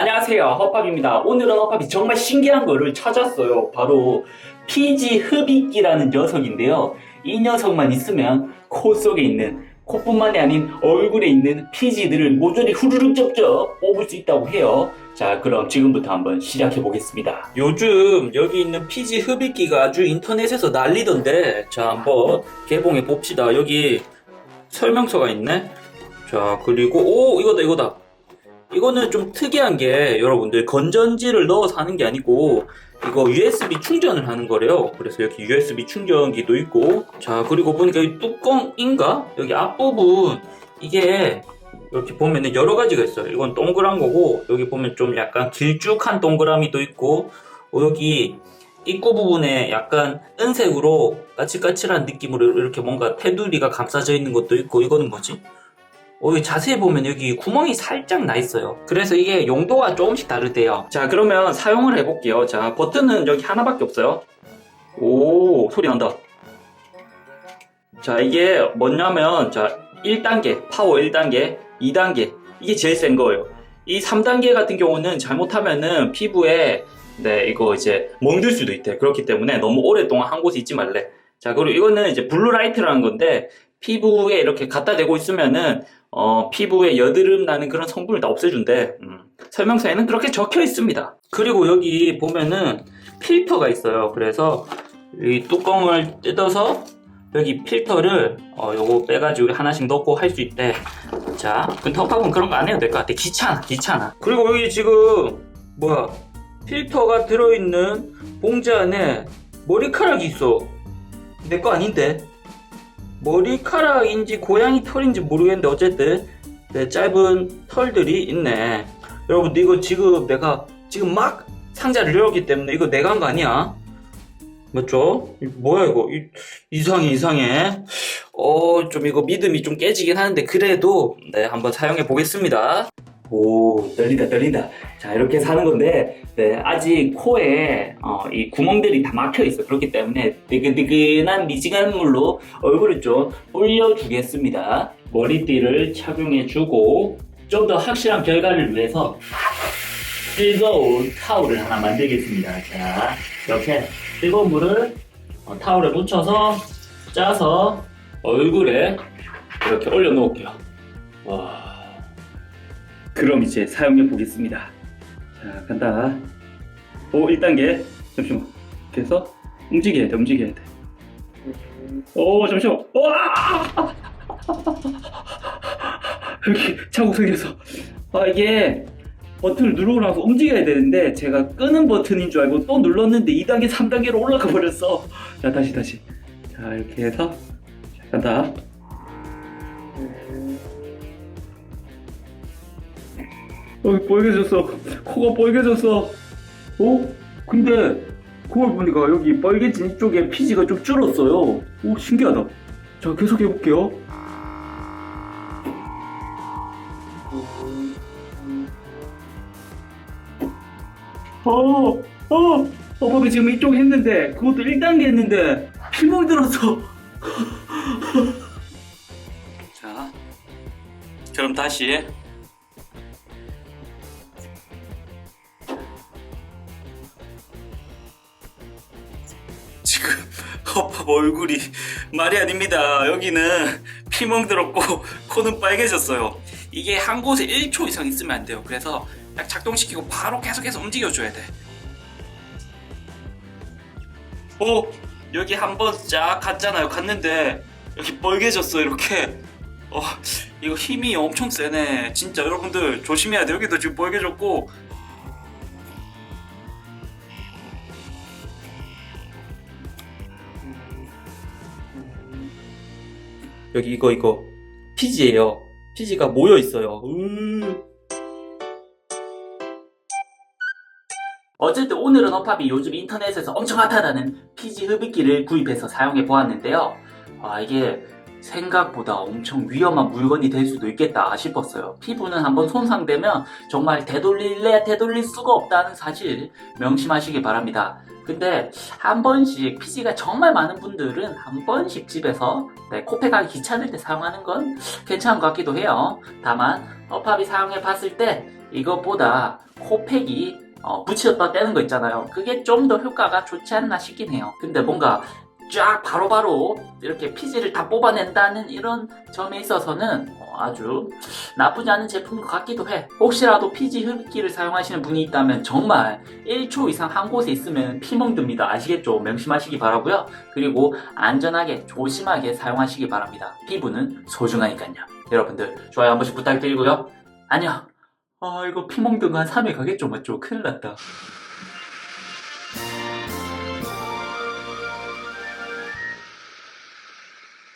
안녕하세요. 허팝입니다. 오늘은 허팝이 정말 신기한 거를 찾았어요. 바로 피지 흡입기라는 녀석인데요. 이 녀석만 있으면 코 속에 있는 코뿐만이 아닌 얼굴에 있는 피지들을 모조리 후루룩 쩍쩍 뽑을 수 있다고 해요. 자 그럼 지금부터 한번 시작해 보겠습니다. 요즘 여기 있는 피지 흡입기가 아주 인터넷에서 난리던데 자 한번 개봉해 봅시다. 여기 설명서가 있네. 자 그리고 오 이거다 이거다 이거는 좀 특이한 게 여러분들 건전지를 넣어서 하는 게 아니고 이거 USB 충전을 하는 거래요. 그래서 여기 USB 충전기도 있고 자 그리고 보니까 이 뚜껑인가? 여기 앞부분 이게 이렇게 보면은 여러 가지가 있어요. 이건 동그란 거고 여기 보면 좀 약간 길쭉한 동그라미도 있고 어, 여기 입구 부분에 약간 은색으로 까칠까칠한 느낌으로 이렇게 뭔가 테두리가 감싸져 있는 것도 있고 이거는 뭐지? 어, 자세히 보면 여기 구멍이 살짝 나 있어요. 그래서 이게 용도가 조금씩 다르대요. 자, 그러면 사용을 해볼게요. 자, 버튼은 여기 하나밖에 없어요. 오, 소리 난다. 자, 이게 뭐냐면, 자, 1단계, 파워 1단계, 2단계. 이게 제일 센 거예요. 이 3단계 같은 경우는 잘못하면은 피부에, 네, 이거 이제 멍들 수도 있대. 그렇기 때문에 너무 오랫동안 한 곳에 있지 말래. 자, 그리고 이거는 이제 블루라이트라는 건데, 피부에 이렇게 갖다 대고 있으면은 어, 피부에 여드름 나는 그런 성분을 다 없애준대. 음. 설명서에는 그렇게 적혀 있습니다. 그리고 여기 보면은 필터가 있어요. 그래서 이 뚜껑을 뜯어서 여기 필터를 어, 요거 빼가지고 하나씩 넣고 할 수 있대. 자, 근데 턱하고는 그런 거 안 해도 될 것 같아. 귀찮아, 귀찮아. 그리고 여기 지금 뭐야 필터가 들어있는 봉지 안에 머리카락이 있어. 내 거 아닌데? 머리카락인지 고양이 털인지 모르겠는데 어쨌든 네, 짧은 털들이 있네. 여러분들 이거 지금 내가 지금 막 상자를 열었기 때문에 이거 내가 한 거 아니야? 맞죠? 이 뭐야 이거 이, 이상해 이상해. 어 좀 이거 믿음이 좀 깨지긴 하는데 그래도 네 한번 사용해 보겠습니다. 오 떨린다 떨린다. 자 이렇게 사는 건데 네, 아직 코에 어, 이 구멍들이 다 막혀 있어 그렇기 때문에 뜨끈뜨끈한 미지근한 물로 얼굴을 좀 올려주겠습니다. 머리띠를 착용해주고 좀 더 확실한 결과를 위해서 뜨거운 타올을 하나 만들겠습니다. 자 이렇게 뜨거운 물을 어, 타올에 묻혀서 짜서 얼굴에 이렇게 올려놓을게요. 와. 그럼 이제 사용해 보겠습니다. 자, 간다. 오, 1단계. 잠시만. 이렇게 해서 움직여야 돼, 움직여야 돼. 오, 잠시만. 와! 여기 자국 생겼어. 아, 이게 버튼을 누르고 나서 움직여야 되는데 제가 끄는 버튼인 줄 알고 또 눌렀는데 2단계, 3단계로 올라가 버렸어. 자, 다시, 다시. 자, 이렇게 해서 자, 간다. 여기 빨개졌어. 코가 빨개졌어. 어? 근데 그걸 보니까 여기 빨개진 이쪽에 피지가 좀 줄었어요. 오, 신기하다. 자, 계속 해볼게요. 어, 어, 어밥이 지금 이쪽 했는데, 그것도 1단계 했는데, 피멍 들었어. 자, 그럼 다시. 얼굴이 말이 아닙니다. 여기는 피멍 들었고 코는 빨개졌어요. 이게 한 곳에 1초 이상 있으면 안 돼요. 그래서 딱 작동시키고 바로 계속해서 움직여줘야 돼. 오 여기 한번 쫙 갔잖아요. 갔는데 여기 빨개졌어 이렇게. 어 이거 힘이 엄청 세네. 진짜 여러분들 조심해야 돼. 여기도 지금 빨개졌고 여기 이거 이거 피지예요. 피지가 모여 있어요. 으... 어쨌든 오늘은 어팝이 요즘 인터넷에서 엄청 핫하다는 피지 흡입기를 구입해서 사용해 보았는데요. 아 이게 생각보다 엄청 위험한 물건이 될 수도 있겠다 싶었어요. 피부는 한번 손상되면 정말 되돌릴래 되돌릴 수가 없다는 사실 명심하시기 바랍니다. 근데 한 번씩 피지가 정말 많은 분들은 한 번씩 집에서 네, 코팩하기 귀찮을 때 사용하는 건 괜찮은 것 같기도 해요. 다만 어팝이 사용해 봤을 때 이것보다 코팩이 어, 붙였다 떼는 거 있잖아요. 그게 좀 더 효과가 좋지 않나 싶긴 해요. 근데 뭔가 쫙 바로 바로 이렇게 피지를 다 뽑아낸다는 이런 점에 있어서는 어, 아주 나쁘지 않은 제품 같기도 해. 혹시라도 피지 흡입기를 사용하시는 분이 있다면 정말 1초 이상 한 곳에 있으면 피멍듭니다. 아시겠죠? 명심하시기 바라고요. 그리고 안전하게 조심하게 사용하시기 바랍니다. 피부는 소중하니까요. 여러분들 좋아요 한 번씩 부탁드리고요. 안녕. 아 이거 피멍든 거한 3일 가겠죠 맞죠? 큰일 났다.